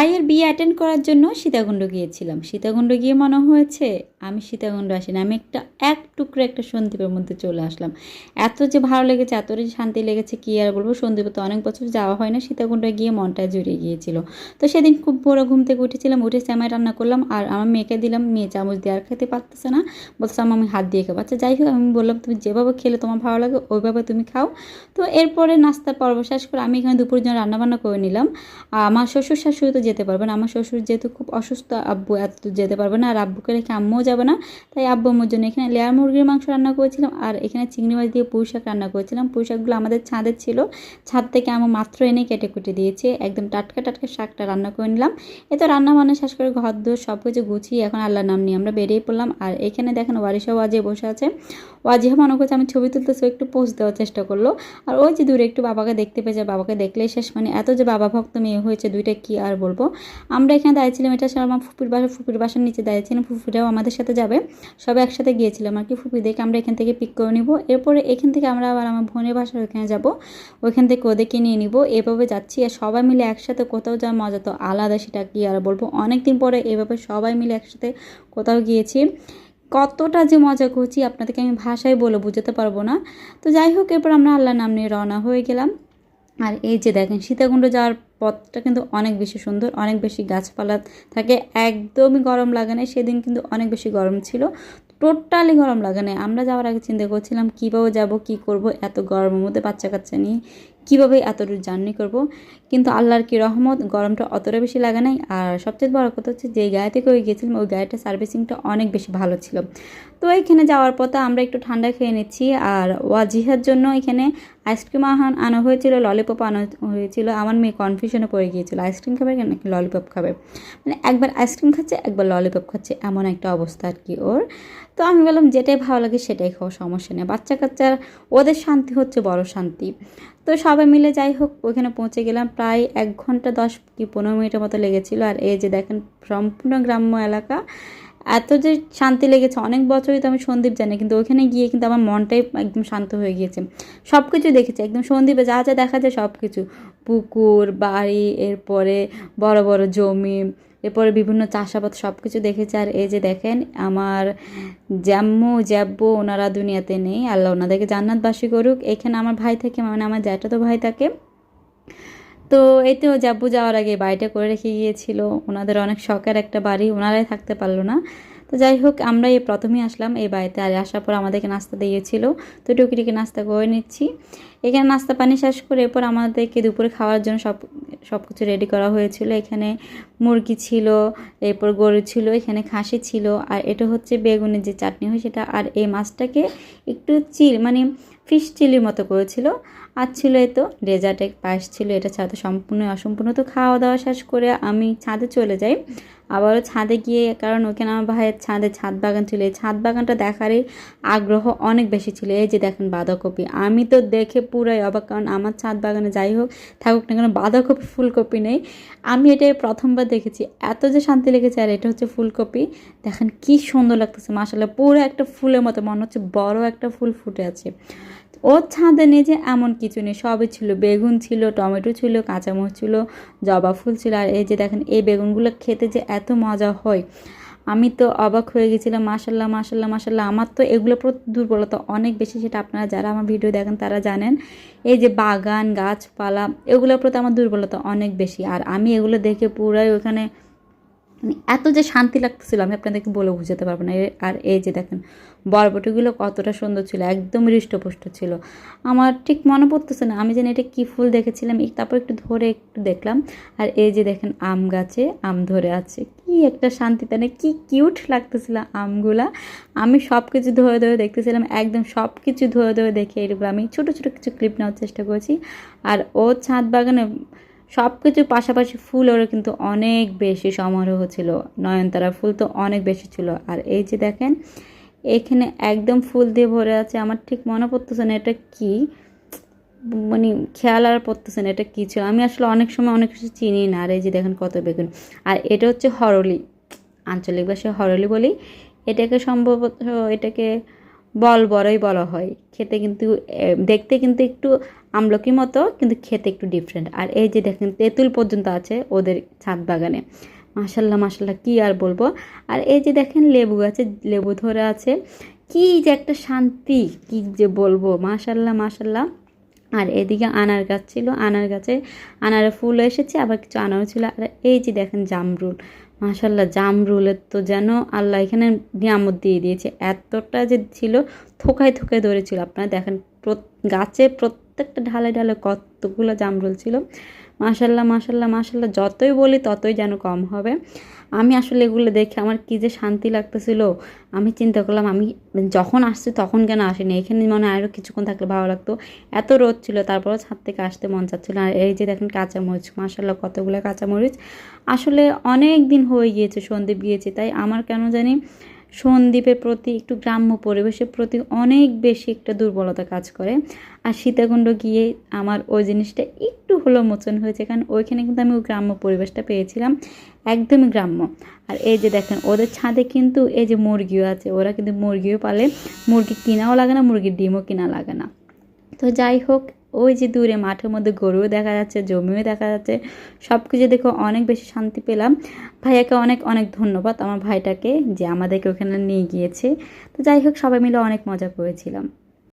ভাইয়ের বিয়ে অ্যাটেন্ড করার জন্য সীতাকুণ্ড গিয়েছিলাম। সীতাকুণ্ড গিয়ে মনে হয়েছে আমি সীতাকুণ্ড আসিনি, আমি একটা, এক টুকরো একটা সন্দীপের মধ্যে চলে আসলাম। এত যে ভালো লেগেছে, এত যে শান্তি লেগেছে, কি আর বলব? সন্দীপে তো অনেক বছর যাওয়া হয় না, সীতাকুণ্ডে গিয়ে মনটা জুড়ে গিয়েছিল। তো সেদিন খুব ভোরে ঘুম থেকে উঠেছিলাম, উঠে শ্যামাই রান্না করলাম, আর আমার মেয়েকে দিলাম, মেয়ে চামচ দিয়ে আর খেতে পারতেছে না। বলছে, আম্মা, আমি হাত দিয়ে খাব। আচ্ছা যাই হোক, আমি বললাম, তুমি যেভাবে খেলে তোমার ভালো লাগে, ওইভাবে তুমি খাও। তো এরপরে নাস্তার পর্ব শেষ করে আমি এখানে দুপুরের জন্য রান্নাবান্না করে নিলাম। আমার শ্বশুর শাশুড়ি তো যেতে পারবে না, আমার শ্বশুর যেহেতু খুব অসুস্থ, আব্বু এত যেতে পারবে না, আর আব্বুকে রেখে আম্মুও যাবে না। তাই আব্বু জন্য এখানে লেয়ার মুরগির মাংস রান্না করেছিলাম আর এখানে চিংড়ি মাছ দিয়ে পুঁই শাক রান্না করেছিলাম। পুঁই শাকগুলো আমাদের ছাদের ছিল। ছাদ থেকে আমার মাত্র এনে কেটে কুটে দিয়েছে। একদম টাটকা টাটকা শাকটা রান্না করে নিলাম। এ তো রান্না বান্না শেষ করে ঘর দোর সব কিছু গুছিয়ে এখন আল্লাহর নাম নিয়ে আমরা বেরিয়ে পড়লাম। আর এখানে দেখেন ওয়ারিসা ওয়াজে বসে আছে। ওয়াজিহা মনে করছে আমি ছবি তুলতেছি একটু পোস্ট দেওয়ার চেষ্টা করল। আর ওই যে দূরে একটু বাবাকে দেখতে পেয়েছে। বাবাকে দেখলেই শেষ। মানে এত যে বাবা ভক্ত মেয়ে হয়েছে, দুইটা কি আর বলব? আমরা এখানে দাঁড়িয়েছিলাম এটা আমার ফুপির বাসা। ফুপির বাসার নিচে দাঁড়িয়েছিলাম ফুপিরাও আমাদের সাথে যাবে। সবাই একসাথে গিয়েছিলাম। আর কি, ফুপি, দেখে আমরা এখান থেকে পিক করে নিব। এরপরে এখান থেকে আমরা আবার আমার বোনের বাসার ওখানে যাব। ওইখান থেকে ওদেরকে নিয়ে নিব। এভাবে যাচ্ছি। আর সবাই মিলে একসাথে কোথাও যাওয়ার মজা তো আলাদা, সেটা কি আর বলব? অনেক দিন পরে এভাবে সবাই মিলে একসাথে কোথাও গিয়েছি। কতটা যে মজা করছি, আপনাদেরকে আমি ভাষায় বলে বুঝাতে পারব না। তো যাই হোক, এরপর আমরা আল্লাহর নাম নিয়ে রওনা হয়ে গেলাম। আর এই যে দেখেন, সীতাকুণ্ড যাওয়ার পথটা কিন্তু অনেক বেশি সুন্দর, অনেক বেশি গাছপালা থাকে, একদমই গরম লাগে না সেদিন কিন্তু অনেক বেশি গরম ছিল, টোটালি গরম লাগে না আমরা যাওয়ার আগে চিন্তা করছিলাম, কীভাবে যাব, কি করব, এত গরমের মধ্যে বাচ্চা কাচ্চা নিয়ে কীভাবে এতটুকু জার্নি করব? কিন্তু আল্লাহর কি রহমত, গরমটা অতটা বেশি লাগে নাই। আর সবচেয়ে বড় কথা হচ্ছে যে গাড়িতে করে গিয়েছিলাম, ওই গাড়িটার সার্ভিসিংটা অনেক বেশি ভালো ছিল। তো এখানে যাওয়ার পথে আমরা একটু ঠান্ডা খেয়ে নিচ্ছি, আর ওয়াজিহার জন্য এখানে আইসক্রিম আহান আনা হয়েছিল ললিপপ আনা হয়েছিল, আমার মেয়ে কনফিউশনে পড়ে গিয়েছিল, আইসক্রিম খাবে নাকি ললিপপ খাবে। মানে একবার আইসক্রিম খাচ্ছে, একবার ললিপপ খাচ্ছে, এমন একটা অবস্থা আর কি ওর। তো আমি বললাম, যেটাই ভালো লাগে সেটাই খাওয়া সমস্যা নেই। বাচ্চা কাচ্চার, ওদের শান্তি হচ্ছে বড় শান্তি। তো সবাই মিলে যাই হোক ওখানে পৌঁছে গেলাম, প্রায় এক ঘণ্টা দশ কি পনেরো মিনিটের মতো লেগেছিলো। আর এই যে দেখেন, সম্পূর্ণ গ্রাম্য এলাকা। এত যে শান্তি লেগেছে, অনেক বছরই তো আমি সন্দীপ জানি, কিন্তু ওখানে গিয়ে কিন্তু আমার মনটাই একদম শান্ত হয়ে গিয়েছে। সব কিছু দেখেছি, একদম সন্দীপে যা যা দেখা যায় সব কিছু পুকুর, বাড়ি, এরপরে বড় বড় জমি, এরপরে বিভিন্ন চাষাবাদ সব কিছু দেখেছি। আর এই যে দেখেন, আমার জ্যাম্মু, জ্যাব্বু ওনারা দুনিয়াতে নেই, আল্লাহ ওনাদেরকে জান্নাতবাসী করুক। এখানে আমার ভাই থাকে মানে আমার জ্যাঠাতো ভাই থাকে। তো তো জাব্বু যাওয়ার আগে বাড়িটা করে রেখে গিয়েছিল। ওনাদের অনেক শখের একটা বাড়ি, ওনারাই থাকতে পারল না। তো যাই হোক আমরা এই প্রথমেই আসলাম, এই বাড়িতে আর আসার পর আমাদেরকে নাস্তা দিয়েছিল। তো টুকিটিকে নাস্তা করে নিচ্ছি। এখানে নাস্তা পানি শেষ করে এরপর আমাদেরকে দুপুরে খাওয়ার জন্য সব সব কিছু রেডি করা হয়েছিল। এখানে মুরগি ছিল, এরপর গরু ছিল, এখানে খাসি ছিল, আর এটা হচ্ছে বেগুনের যে চাটনি হয় সেটা। আর এই মাছটাকে একটু চিল মানে ফিশ চিলির মতো করেছিল। আর ছিল এই তো ডেজার্টে পায়েস ছিল, এটা ছাড়া সম্পূর্ণ অসম্পূর্ণ। তো খাওয়া দাওয়া শেষ করে আমি ছাদে চলে যাই। আবারও ছাদে গিয়ে, কারণ ওখানে আমার ভাইয়ের ছাদে ছাদ বাগান ছিল। এই ছাদ বাগানটা দেখারই আগ্রহ অনেক বেশি ছিল। এই যে দেখেন বাঁধাকপি, আমি তো দেখে পুরাই অবাক, কারণ আমার ছাদ বাগানে যাই হোক, থাকুক না কেন, বাঁধাকপি, ফুলকপি নেই। আমি এটাই প্রথমবার দেখেছি। এত যে শান্তি লেগেছে, আর এটা হচ্ছে ফুলকপি। দেখেন কি সুন্দর লাগতেছে মাসাল্লাহ পুরো একটা ফুলের মতো, মনে হচ্ছে বড় একটা ফুল ফুটে আছে। ওর ছাদে যে এমন কিছু নেই, সবই ছিল, বেগুন ছিল, টমেটো ছিল, কাঁচামরিচ ছিল, জবা ফুল ছিল, আর এই যে দেখেন, এই বেগুনগুলো খেতে যে এত মজা হয়। আমি তো অবাক হয়ে গেছিলাম মাসাল্লাহ মাসাল্লাহ মাসাল্লাহ আমার তো এগুলো প্রতি দুর্বলতা অনেক বেশি, সেটা আপনারা যারা আমার ভিডিও দেখেন তারা জানেন। এই যে বাগান, গাছপালা, এগুলোর প্রতি আমার দুর্বলতা অনেক বেশি। আর আমি এগুলো দেখে পুরাই ওখানে মানে এত যে শান্তি লাগতেছিল, আমি আপনাদেরকে বলে বুঝাতে পারব না। আর এই যে দেখেন, বরবটিগুলো কতটা সুন্দর ছিল, একদম হৃষ্টপুষ্ট ছিল। আমার ঠিক মনে পড়তেছে না, আমি যেন এটা কী ফুল দেখেছিলাম তারপর একটু ধরে একটু দেখলাম। আর এই যে দেখেন, আম গাছে আম ধরে আছে, কি একটা শান্তি তাই না কি কিউট লাগতেছিল আমগুলা। আমি সব কিছু ধরে ধরে দেখতেছিলাম, একদম সব কিছু ধরে ধরে দেখে এগুলো আমি ছোটো ছোটো কিছু ক্লিপ নেওয়ার চেষ্টা করেছি। আর ও ছাদ বাগানে সব কিছুর পাশাপাশি ফুল ওরা কিন্তু অনেক বেশি সমারোহ ছিল। নয়নতারা ফুল তো অনেক বেশি ছিল। আর এই যে দেখেন, এখানে একদম ফুল দিয়ে ভরে আছে। আমার ঠিক মনে পড়তেছে না এটা কি। মানে খেয়াল আর পড়তেছে না এটা কী ছিল। আমি আসলে অনেক সময় অনেক কিছু চিনি না। আর এই যে দেখেন কত বেগুন। আর এটা হচ্ছে হরলি। আঞ্চলিক ভাষায় হরলি বলি। এটাকে সম্ভবত এটাকে বল বড়ই বলা হয়। খেতে কিন্তু দেখতে কিন্তু একটু আমলকি মতো, কিন্তু খেতে একটু ডিফারেন্ট আর এই যে দেখেন, তেঁতুল পর্যন্ত আছে ওদের ছাদ বাগানে। মাসাল্লাহ মাসাল্লাহ কি আর বলব? আর এই যে দেখেন, লেবু আছে লেবু ধরে আছে। কি যে একটা শান্তি, কি যে বলব? মাসাল্লাহ মাসাল্লাহ আর এদিকে আনার গাছ ছিল, আনার গাছে আনারে ফুল এসেছে, আবার কিছু আনারও ছিল। আর এই যে দেখেন, জামরুল। মাশাল্লাহ জামরুলের তো যেন আল্লাহ এখানে নিয়ামত দিয়ে দিয়েছে। এতটা যে ছিল, থোকায় থোকায় ধরেছিল। আপনারা দেখেন গাছে প্রত্যেকটা ঢালে ঢালে কতগুলো জামরুল ছিল। মাশাল্লাহ মাশাল্লাহ মাশাল্লাহ, যতই বলি ততই যেন কম হবে। আমি আসলে এগুলো দেখে আমার কী যে শান্তি লাগতেছিল, আমি চিন্তা করলাম আমি যখন আসছি তখন কেন আসিনি? এখানে মনে হয় আরও কিছুক্ষণ থাকলে ভালো লাগতো। এত রোদ ছিল, তারপরেও ছাদ থেকে আসতে মন চাচ্ছিল আর এই যে দেখেন কাঁচামরিচ মাসাল্লাহ কতগুলো কাঁচামরিচ। আসলে অনেক দিন হয়ে গিয়েছে সন্দীপ গিয়েছে তাই আমার কেন জানি সন্দ্বীপের প্রতি, একটু গ্রাম্য পরিবেশের প্রতি অনেক বেশি একটা দুর্বলতা কাজ করে। আর সীতাকুণ্ড গিয়ে আমার ওই জিনিসটা একটু হলেও মোচন হয়েছে, কারণ ওইখানে কিন্তু আমি ওই গ্রাম্য পরিবেশটা পেয়েছিলাম, একদমই গ্রাম্য। আর এই যে দেখেন, ওদের ছাদে কিন্তু এই যে মুরগিও আছে, ওরা কিন্তু মুরগিও পালে। মুরগি কিনাও লাগে না, মুরগির ডিমও কিনা লাগে না। তো যাই হোক ওই যে দূরে মাঠের মধ্যে গরুও দেখা যাচ্ছে, জমিও দেখা যাচ্ছে। সব কিছু দেখে অনেক বেশি শান্তি পেলাম। ভাইয়াকে অনেক অনেক ধন্যবাদ আমার ভাইটাকে যে আমাদেরকে ওখানে নিয়ে গিয়েছে। তো যাই হোক, সবাই মিলে অনেক মজা করেছিলাম।